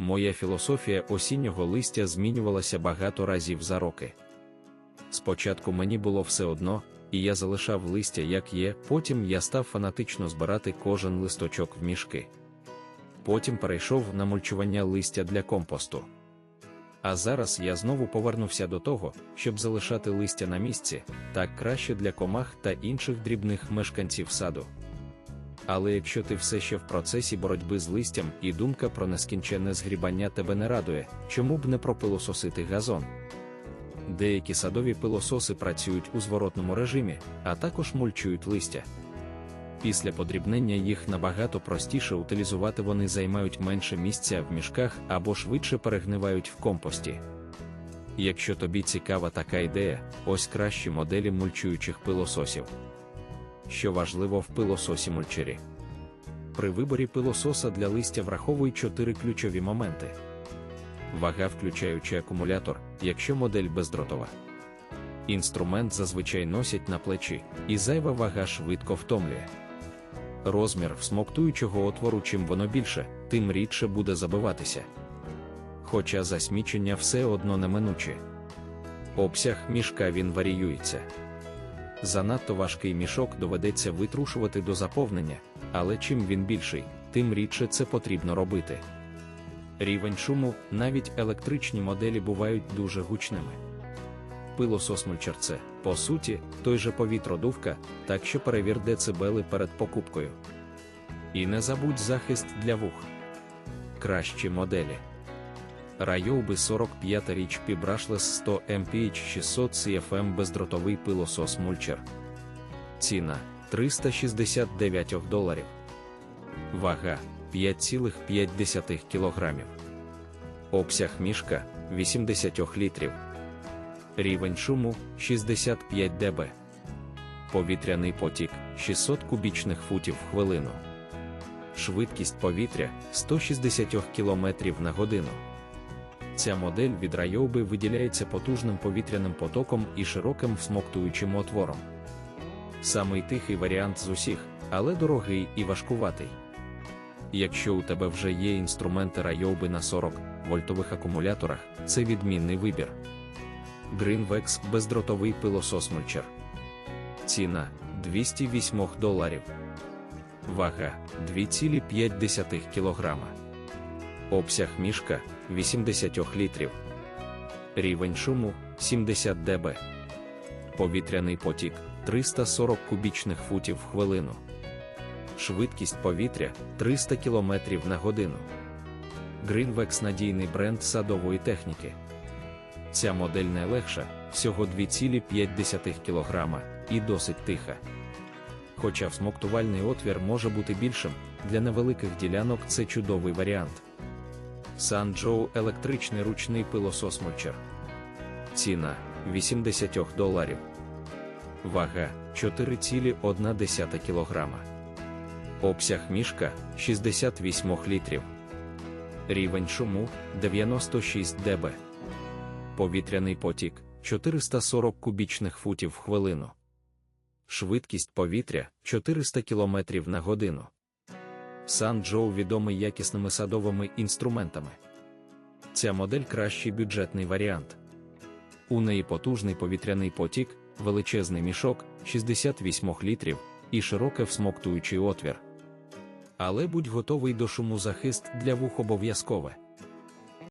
Моя філософія осіннього листя змінювалася багато разів за роки. Спочатку мені було все одно, і я залишав листя як є, потім я став фанатично збирати кожен листочок в мішки. Потім перейшов на мульчування листя для компосту. А зараз я знову повернувся до того, щоб залишати листя на місці, так краще для комах та інших дрібних мешканців саду. Але якщо ти все ще в процесі боротьби з листям і думка про нескінченне згрібання тебе не радує, чому б не пропилососити газон? Деякі садові пилососи працюють у зворотному режимі, а також мульчують листя. Після подрібнення їх набагато простіше утилізувати вони займають менше місця в мішках або швидше перегнивають в компості. Якщо тобі цікава така ідея, ось кращі моделі мульчуючих пилососів. Що важливо в пилососі мульчері. При виборі пилососа для листя враховуй чотири ключові моменти. Вага включаючи акумулятор, якщо модель бездротова. Інструмент зазвичай носять на плечі, і зайва вага швидко втомлює. Розмір всмоктуючого отвору чим воно більше, тим рідше буде забиватися. Хоча засмічення все одно неминуче. Обсяг мішка він варіюється. Занадто важкий мішок доведеться витрушувати до заповнення, але чим він більший, тим рідше це потрібно робити. Рівень шуму, навіть електричні моделі бувають дуже гучними. Пилосос мульчер це, по суті, той же повітродувка, так що перевір децибели перед покупкою. І не забудь захист для вух. Кращі моделі. Ryobi 45 HP Brushless 100 MPH 600 CFM бездротовий пилосос мульчер. Ціна 369 доларів. Вага 5,5 кг. Обсяг мішка 80 літрів. Рівень шуму 65 дБ. Повітряний потік 600 кубічних футів в хвилину. Швидкість повітря 160 км на годину. Ця модель від Ryobi виділяється потужним повітряним потоком і широким всмоктуючим отвором. Самий тихий варіант з усіх, але дорогий і важкуватий. Якщо у тебе вже є інструменти Ryobi на 40 вольтових акумуляторах, це відмінний вибір. Greenvex бездротовий пилосос мульчер. Ціна 208 доларів. Вага 2,5 кг. Обсяг мішка 80 літрів. Рівень шуму 70 дБ. Повітряний потік 340 кубічних футів в хвилину. Швидкість повітря 300 км на годину. Greenvex надійний бренд садової техніки. Ця модель найлегша, всього 2,5 кг, і досить тиха. Хоча всмоктувальний отвір може бути більшим, для невеликих ділянок це чудовий варіант. Санджоу електричний ручний пилосос. Ціна 80 доларів. Вага 4,1 кг. Обсяг мішка 68 літрів. Рівень шуму 96 дБ. Повітряний потік 440 кубічних футів в хвилину. Швидкість повітря 400 км на годину. Сан Джоу відомий якісними садовими інструментами. Ця модель кращий бюджетний варіант. У неї потужний повітряний потік, величезний мішок 68 літрів і широке всмоктуючий отвір. Але будь готовий до шуму захист для вух обов'язкове.